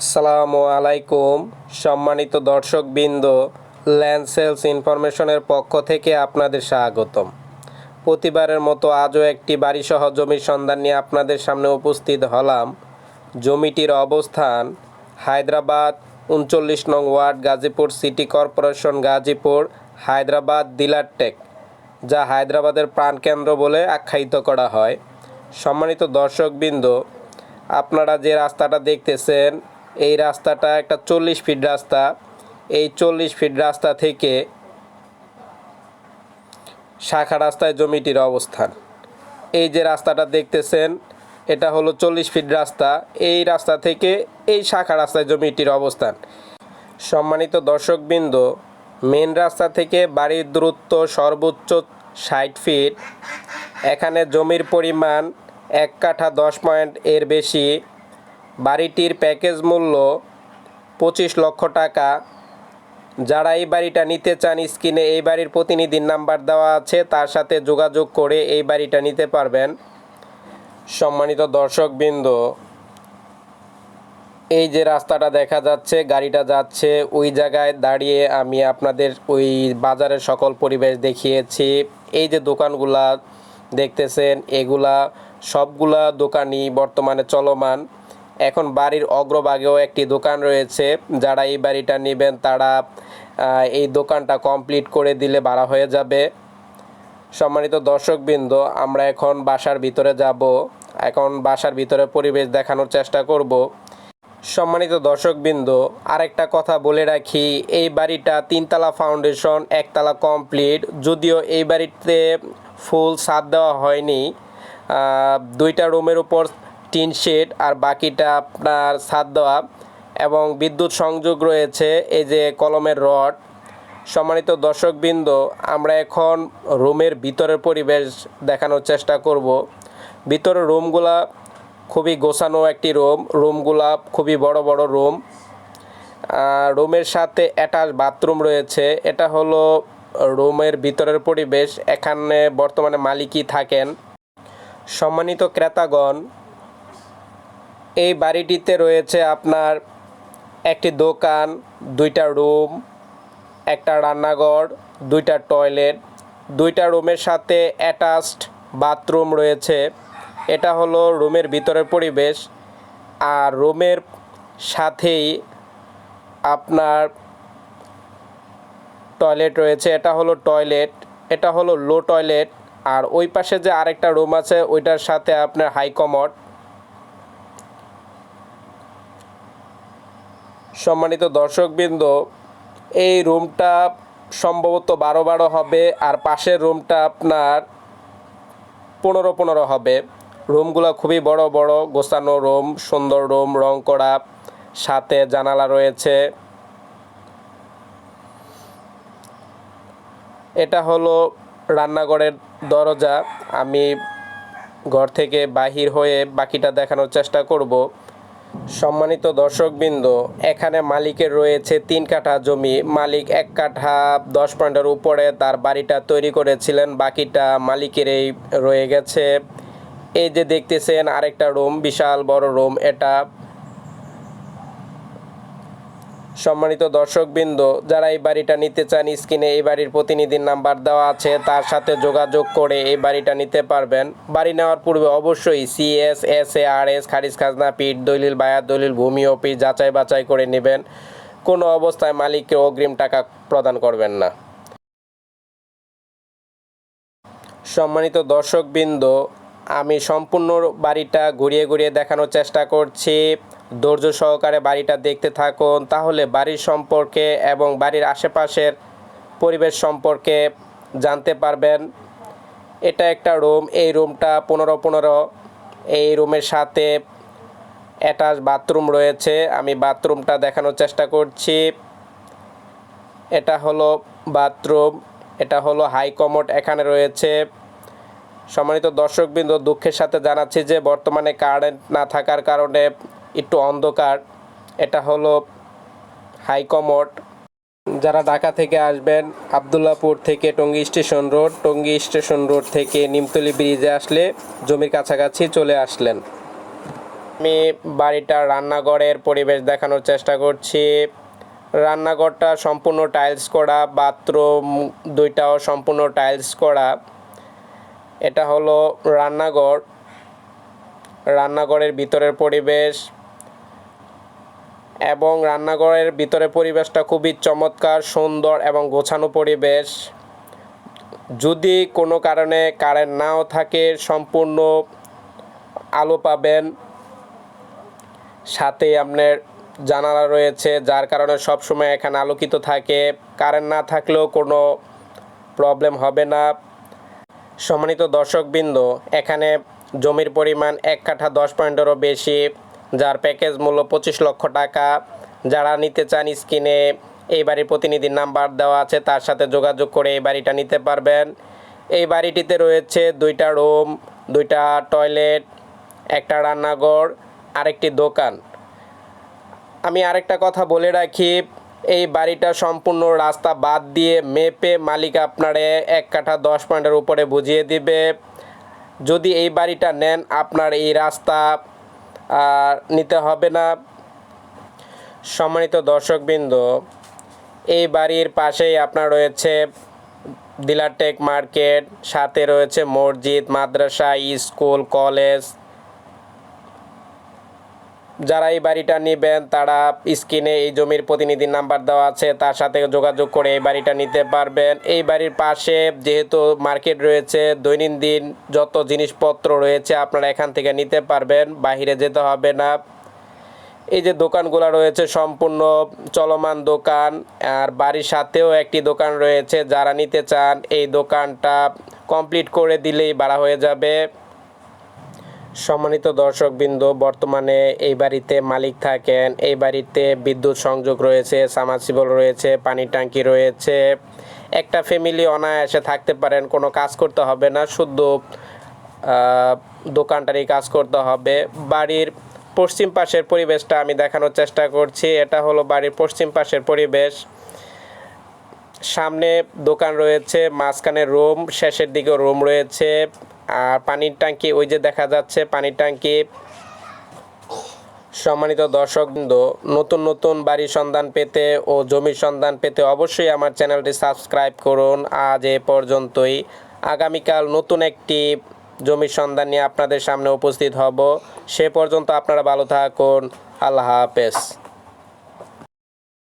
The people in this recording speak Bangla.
আসসালামু আলাইকুম। সম্মানিত দর্শকবৃন্দ ল্যান্ড সেলস ইনফরমেশনের পক্ষ থেকে আপনাদের স্বাগতম। প্রতিবারের মতো আজও একটি বাড়িসহ জমির সন্ধান নিয়ে আপনাদের সামনে উপস্থিত হলাম। জমিটির অবস্থান হায়দ্রাবাদ, উনচল্লিশ নং ward, Gazipur city corporation, Gazipur, Hyderabad ডিলারটেক যা হায়দ্রাবাদের প্রাণকেন্দ্র বলে আখ্যায়িত করা হয়। সম্মানিত দর্শকবৃন্দ, আপনারা যে রাস্তাটা দেখতেছেন এই রাস্তাটা একটা চল্লিশ ফিট রাস্তা। এই চল্লিশ ফিট রাস্তা থেকে শাখা রাস্তায় জমিটির অবস্থান। এই যে রাস্তাটা দেখতেছেন, এটা হলো চল্লিশ ফিট রাস্তা। এই রাস্তা থেকে এই শাখা রাস্তায় জমিটির অবস্থান। সম্মানিত দর্শকবৃন্দ মেন রাস্তা থেকে বাড়ির দূরত্ব সর্বোচ্চ ষাট ফিট এখানে জমির পরিমাণ এক কাঠা দশ পয়েন্ট এর বেশি। বাড়িটির প্যাকেজ মূল্য পঁচিশ লক্ষ টাকা। যারা এই বাড়িটা নিতে চান, স্ক্রিনে এই বাড়ির প্রতিনিধির নাম্বার দেওয়া আছে, তার সাথে যোগাযোগ করে এই বাড়িটা নিতে পারবেন। সম্মানিত দর্শকবৃন্দ, এই যে রাস্তাটা দেখা যাচ্ছে, গাড়িটা যাচ্ছে, ওই জায়গায় দাঁড়িয়ে আমি আপনাদের ওই বাজারের সকল পরিবেশ দেখিয়েছি। এই যে দোকানগুলা দেখতেছেন, এগুলা সবগুলা দোকানই বর্তমানে চলমান। এখন বাড়ির অগ্রভাগেও একটি দোকান রয়েছে। যারা এই বাড়িটা নেবেন তারা এই দোকানটা কমপ্লিট করে দিলে ভাড়া হয়ে যাবে। সম্মানিত দর্শকবৃন্দ, আমরা এখন বাসার ভিতরে যাব। এখন বাসার ভিতরে পরিবেশ দেখানোর চেষ্টা করব। সম্মানিত দর্শকবৃন্দ, আরেকটা কথা বলে রাখি, এই বাড়িটা তিনতলা ফাউন্ডেশন একতলা কমপ্লিট যদিও এই বাড়িতে ফুল ছাদ দেওয়া হয়নি দুইটা রুমের উপর টিন শেড আর বাকিটা আপনার ছাদ দেওয়া এবং বিদ্যুৎ সংযোগ রয়েছে, এই যে কলমের রড। সম্মানিত দর্শকবৃন্দ, আমরা এখন রুমের ভিতরের পরিবেশ দেখানোর চেষ্টা করব। ভিতরের রুমগুলা খুবই গোছানো একটি রুম, রুমগুলা খুবই বড় বড় রুম। রুমের সাথে অ্যাটাচ বাথরুম রয়েছে, এটা হলো রুমের ভিতরের পরিবেশ। এখানে বর্তমানে মালিকই থাকেন। সম্মানিত ক্রেতাগণ এই বাড়িটিতে রয়েছে আপনার একটি দোকান, দুইটা রুম, একটা রান্নাঘর, দুইটা টয়লেট, দুইটা রুমের সাথে অ্যাটাচড বাথরুম রয়েছে। এটা হলো রুমের ভিতরের পরিবেশ। আর রুমের সাথেই আপনার টয়লেট রয়েছে। এটা হলো টয়লেট, এটা হলো লো টয়লেট। আর ওই পাশে যে আরেকটা রুম আছে, ওইটার সাথে আপনার হাই কমোড সম্মানিত দর্শকবৃন্দ, এই রুমটা সম্ভবত বারো বারো হবে আর পাশের রুমটা আপনার পনেরো পনেরো হবে। রুমগুলো খুবই বড় বড়, গোছানো রুম, সুন্দর রুম, রং করা, সাথে জানালা রয়েছে। এটা হলো রান্নাঘরের দরজা। আমি ঘর থেকে বাহির হয়ে বাকিটা দেখানোর চেষ্টা করব। সম্মানিত দর্শকবৃন্দ, এখানে মালিকের রয়েছে তিন কাঠা জমি। মালিক এক কাঠা দশ পয়েন্টের উপরে তার বাড়িটা তৈরি করেছিলেন, বাকিটা মালিকেরই রয়ে গেছে। এই যে দেখতেছেন আরেকটা রুম, বিশাল বড় রুম, এটা সম্মানিত দর্শকবৃন্দ, যারা এই বাড়িটা নিতে চান, স্ক্রিনে এই বাড়ির প্রতিনিধির নাম্বার দেওয়া আছে, তার সাথে যোগাযোগ করে এই বাড়িটা নিতে পারবেন। বাড়ি নেওয়ার পূর্বে অবশ্যই CS S A R S খারিজ খাজনা, পিঠ, দলিল, বায়াত, দলিল, ভূমি, অফিস যাচাই বাছাই করে নেবেন। কোনো অবস্থায় মালিককে অগ্রিম টাকা প্রদান করবেন না। সম্মানিত দর্শকবৃন্দ আমি সম্পূর্ণ বাড়িটা ঘুরিয়ে ঘুরিয়ে দেখানোর চেষ্টা করছি। ধৈর্য সহকারে বাড়িটা দেখতে থাকুন। তাহলে বাড়ির সম্পর্কে এবং বাড়ির আশেপাশের পরিবেশ সম্পর্কে জানতে পারবেন। এটা একটা রুম। এই রুমটা পনেরো পনেরো। এই রুমের সাথে অ্যাটাচ বাথরুম রয়েছে। আমি বাথরুমটা দেখানোর চেষ্টা করছি। এটা হলো বাথরুম। এটা হলো হাই কমোড এখানে রয়েছে। সম্মানিত দর্শকবৃন্দ, দুঃখের সাথে জানাচ্ছি যে বর্তমানে কারেন্ট না থাকার কারণে একটু অন্ধকার। এটা হলো হাই কমোড যারা ঢাকা থেকে আসবেন, আবদুল্লাপুর থেকে Tongi station road, Tongi station road থেকে নিমতলি ব্রিজে আসলে জমির কাছাকাছি চলে আসলেন। আমি বাড়িটার রান্নাঘরের পরিবেশ দেখানোর চেষ্টা করছি। রান্নাঘরটা সম্পূর্ণ টাইলস করা, বাথরুম দুইটাও সম্পূর্ণ টাইলস করা। এটা হলো রান্নাঘর। রান্নাঘরের ভিতরের পরিবেশ এবং রান্নাঘরের ভিতরের পরিবেশটা খুবই চমৎকার, সুন্দর এবং গোছানো পরিবেশ। যদি কোনো কারণে কারেন্ট নাও থাকে, সম্পূর্ণ আলো পাবেন। সাথে আপনার জানালা রয়েছে, যার কারণে সবসময় এখানে আলোকিত থাকে। কারেন্ট না থাকলেও কোনো প্রবলেম হবে না। সম্মানিত দর্শকবৃন্দ, এখানে জমির পরিমাণ এক কাঠা দশ পয়েন্টেরও বেশি, যার প্যাকেজ মূল্য পঁচিশ লক্ষ টাকা। যারা নিতে চান স্ক্রিনে এই বাড়ির প্রতিনিধির নাম্বার দেওয়া আছে, তার সাথে যোগাযোগ করে এই বাড়িটা নিতে পারবেন। এই বাড়িটিতে রয়েছে দুইটা রুম, দুইটা টয়লেট, একটা রান্নাঘর, আরেকটি দোকান। আমি আরেকটা কথা বলে রাখি এই বাড়িটা সম্পূর্ণ রাস্তা বাদ দিয়ে মেপে মালিক আপনারে এক কাঠা দশ পয়েন্টের উপরে বুঝিয়ে দিবে। যদি এই বাড়িটা নেন, আপনার এই রাস্তা নিতে হবে না। সম্মানিত দর্শকবৃন্দ, এই বাড়ির পাশেই আপনার রয়েছে দিলারটেক মার্কেট, সাথে রয়েছে মসজিদ, মাদ্রাসা, স্কুল, কলেজ। যারা এই বাড়িটা নেবেন, তারা স্ক্রিনে এই জমির প্রতিনিধির নাম্বার দেওয়া আছে, তার সাথে যোগাযোগ করে এই বাড়িটা নিতে পারবেন। এই বাড়ির পাশে যেহেতু মার্কেট রয়েছে, দৈনন্দিন যত জিনিসপত্র রয়েছে, আপনারা এখান থেকে নিতে পারবেন বাইরে যেতে হবে না। এই যে দোকানগুলো রয়েছে, সম্পূর্ণ চলমান দোকান, আর বাড়ির সাথেও একটি দোকান রয়েছে, যারা নিতে চান, এই দোকানটা কমপ্লিট করে দিলেই বাড়া হয়ে যাবে। সম্মানিত দর্শকবৃন্দ, বর্তমানে এই বাড়িতে মালিক থাকেন। এই বাড়িতে বিদ্যুৎ সংযোগ রয়েছে সামাসিবল রয়েছে পানির ট্যাঙ্কি রয়েছে। একটা ফ্যামিলি অনায়াসে থাকতে পারেন, কোনো কাজ করতে হবে না, শুদ্ধ দোকানটারই কাজ করতে হবে। বাড়ির পশ্চিম পাশের পরিবেশটা আমি দেখানোর চেষ্টা করছি। এটা হলো বাড়ির পশ্চিম পাশের পরিবেশ। সামনে দোকান রয়েছে, মাঝখানে রুম শেষের দিকে রুম রয়েছে। আর পানির ট্যাঙ্কি, ওই যে দেখা যাচ্ছে পানির ট্যাঙ্কি। সম্মানিত দর্শকবৃন্দ নতুন নতুন বাড়ির সন্ধান পেতে ও জমির সন্ধান পেতে অবশ্যই আমার চ্যানেলটি সাবস্ক্রাইব করুন। আজ এ পর্যন্তই। আগামীকাল নতুন একটি জমির সন্ধান নিয়ে আপনাদের সামনে উপস্থিত হব। সে পর্যন্ত আপনারা ভালো থাকুন। আল্লাহ হাফেজ।